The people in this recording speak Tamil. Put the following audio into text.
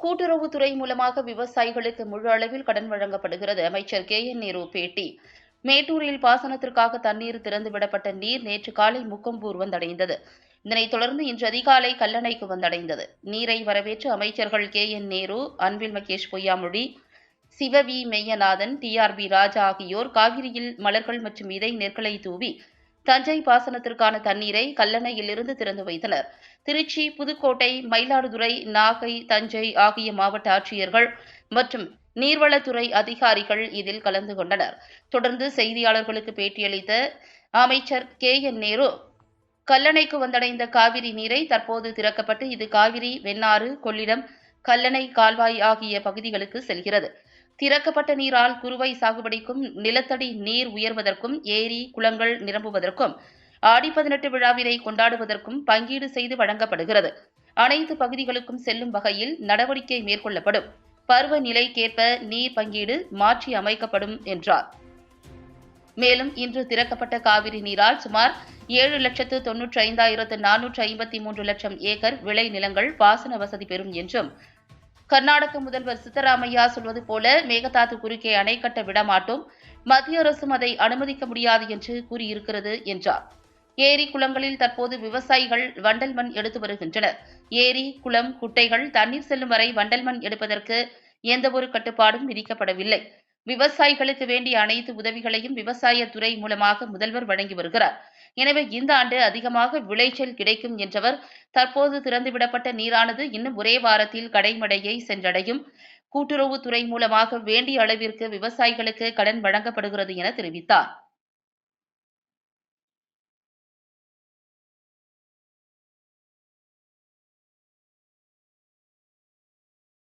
கூட்டுறவுத்துறை மூலமாக விவசாயிகளுக்கு முழு அளவில் கடன் வழங்கப்படுகிறது. அமைச்சர் கே. என். நேரு பேட்டி. மேட்டூரில் பாசனத்திற்காக தண்ணீர் திறந்துவிடப்பட்ட நீர் நேற்று காலை முக்கம்பூர் வந்தடைந்தது. இதனைத் தொடர்ந்து இன்று அதிகாலை கல்லணைக்கு வந்தடைந்தது. நீரை வரவேற்று அமைச்சர்கள் கே. என். நேரு அன்பில் மகேஷ் பொய்யாமொழி சிவவி Meyyanathan D. R. B. Raja ஆகியோர் காவிரியில் மலர்கள் மற்றும் இதை நெற்களை தூவி தஞ்சை பாசனத்திற்கான தண்ணீரை கல்லணையிலிருந்து திறந்து வைத்தனர். திருச்சி புதுக்கோட்டை மயிலாடுதுறை நாகை தஞ்சை ஆகிய மாவட்ட ஆட்சியர்கள் மற்றும் நீர்வளத்துறை அதிகாரிகள் இதில் கலந்து கொண்டனர். தொடர்ந்து செய்தியாளர்களுக்கு பேட்டியளித்த அமைச்சர் கே. என். நேரு கல்லணைக்கு வந்தடைந்த காவிரி நீரை தற்போது திறக்கப்பட்டு இது காவிரி வெண்ணாறு கொள்ளிடம் கல்லணை கால்வாய் ஆகிய பகுதிகளுக்கு செல்கிறது. திறக்கப்பட்ட நீரால் குறுவை சாகுபடிக்கும் நிலத்தடி நீர் உயர்வதற்கும் ஏரி குளங்கள் நிரம்புவதற்கும் ஆடி பதினெட்டு விழாவினை கொண்டாடுவதற்கும் பங்கீடு செய்து வழங்கப்படுகிறது. அனைத்து பகுதிகளுக்கும் செல்லும் வகையில் நடவடிக்கை மேற்கொள்ளப்படும். பருவநிலைக்கேற்ப நீர் பங்கீடு மாற்றி அமைக்கப்படும் என்றார். மேலும் இன்று திறக்கப்பட்ட காவிரி நீரால் சுமார் ஏழு லட்சத்து தொன்னூற்றி ஐந்தாயிரத்து நானூற்று ஐம்பத்தி மூன்று லட்சம் ஏக்கர் விளை நிலங்கள் பாசன வசதி பெறும் என்றும் கர்நாடக முதல்வர் சித்தராமையா சொல்வது போல மேகதாது குறுக்கே அணை கட்ட விடமாட்டோம். மத்திய அரசும் அதை அனுமதிக்க முடியாது என்று கூறியிருக்கிறது என்றார். ஏரி குளங்களில் தற்போது விவசாயிகள் வண்டல் மண் எடுத்து வருகின்றனர். ஏரி குளம் குட்டைகள் தண்ணீர் செல்லும் வரை வண்டல் மண் எடுப்பதற்கு எந்தவொரு கட்டுப்பாடும் விதிக்கப்படவில்லை. விவசாயிகளுக்கு வேண்டிய அனைத்து உதவிகளையும் விவசாய துறை மூலமாக முதல்வர் வழங்கி வருகிறார். எனவே இந்த ஆண்டு அதிகமாக விளைச்சல் கிடைக்கும் என்றவர் தற்போது திறந்துவிடப்பட்ட நீரானது இன்னும் ஒரே வாரத்தில் கடைமடையை சென்றடையும். கூட்டுறவுத்துறை மூலமாக வேண்டிய அளவிற்கு விவசாயிகளுக்கு கடன் வழங்கப்படுகிறது என தெரிவித்தார்.